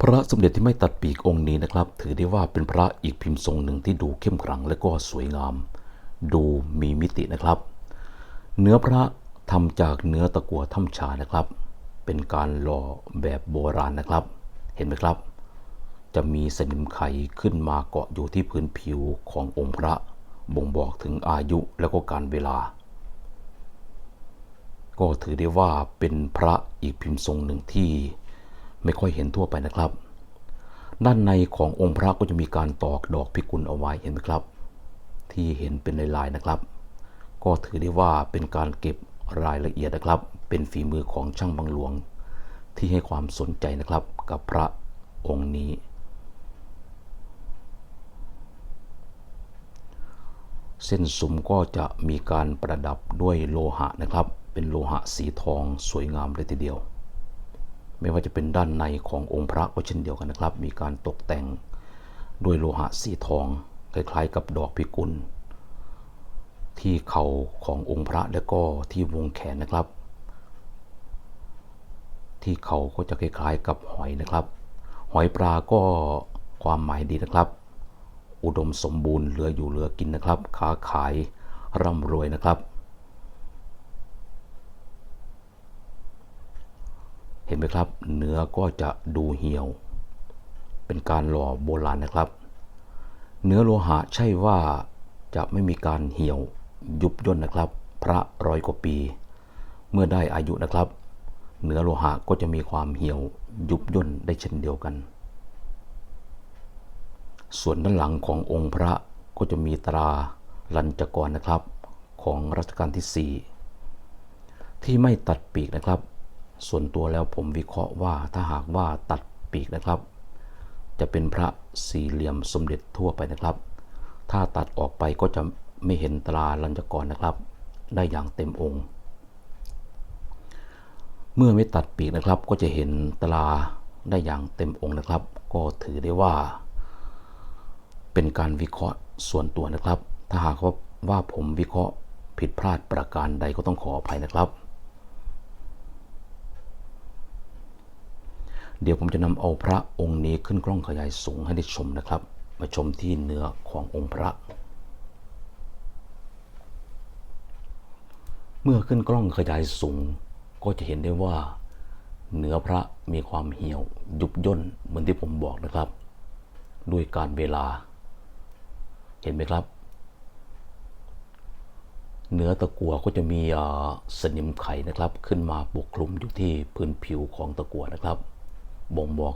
พระสมเด็จที่ไม่ตัดปีกองค์นี้นะครับ ถือได้ว่าเป็นพระอีกพิมพ์ทรงหนึ่งที่ดูเข้มขลังและก็สวยงาม ดูมีมิตินะครับ เนื้อพระทำจากเนื้อตะกัวถ้ำชานะครับ เป็นการหล่อแบบโบราณนะครับ เห็นไหมครับ จะมีสนิมไขขึ้นมาเกาะอยู่ที่พื้นผิวขององค์พระ บ่งบอกถึงอายุและก็การเวลา ก็ถือได้ว่าเป็นพระอีกพิมพ์ทรงหนึ่งที่ ไม่ค่อยเห็นทั่วไปนะครับ ด้านในขององค์พระก็จะมีการตอกดอกพิกุลเอาไว้เห็นไหมครับ ที่เห็นเป็นลายๆนะครับ ก็ถือได้ว่าเป็นการเก็บรายละเอียดนะครับ เป็นฝีมือของช่างบางหลวง ที่ให้ความสนใจนะครับกับพระองค์นี้ เส้นสุมก็จะมีการประดับด้วยโลหะนะครับ เป็นโลหะสีทองสวยงามเลยทีเดียว ไม่ว่าจะเป็นด้านในขององค์พระก็เช่นเดียวกันนะครับ มีการตกแต่งด้วยโลหะสีทอง คล้ายๆ กับดอกพิกุล ที่เข่าขององค์พระแล้วก็ที่วงแขนนะครับ ที่เข่าก็จะคล้ายๆ กับหอยนะครับ หอยปลาก็ความหมายดีนะครับ อุดมสมบูรณ์เหลืออยู่เหลือกินนะครับ ค้าขายร่ำรวยนะครับ เห็ นไหมครับ เนื้อก็จะดูเหี่ยว เป็นการหล่อโบราณนะครับ เนื้อโลหะใช่ว่าจะไม่มีการเหี่ยวยุบย่นนะครับ พระร้อยกว่าปี เมื่อได้อายุนะครับ เนื้อโลหะก็จะมีความเหี่ยวยุบย่นได้เช่นเดียวกัน ส่วนด้านหลังขององค์พระก็จะมีตราลัญจกรนะครับของรัชกาลที่ 4 ที่ไม่ตัดปีกนะครับ ส่วนตัวแล้วผมวิเคราะห์ว่าถ้าหากว่าตัดปีกนะครับ จะเป็นพระสี่เหลี่ยมสมเด็จทั่วไปนะครับ ถ้าตัดออกไปก็จะไม่เห็นตราลัญจกรนะครับ ได้อย่างเต็มองค์ เมื่อไม่ตัดปีกนะครับ ก็จะเห็นตราได้อย่างเต็มองค์นะครับ ก็ถือได้ว่า เป็นการวิเคราะห์ส่วนตัวนะครับ ถ้าหากว่าว่าผมวิเคราะห์ผิดพลาดประการใดก็ต้องขออภัยนะครับ เดี๋ยวผมจะนำเอาพระองค์นี้ขึ้นกล้องขยายสูงให้ได้ชมนะครับ มาชมที่เนื้อขององค์พระ เมื่อขึ้นกล้องขยายสูง ก็จะเห็นได้ว่า เนื้อพระมีความเหี่ยวยุบย่นเหมือนที่ผมบอกนะครับ ด้วยการเวลา เห็นไหมครับ เนื้อตะกั่วก็จะมีสนิมไขนะครับ ขึ้นมาปกคลุมอยู่ที่พื้นผิวของตะกั่วนะครับ บ่งบอก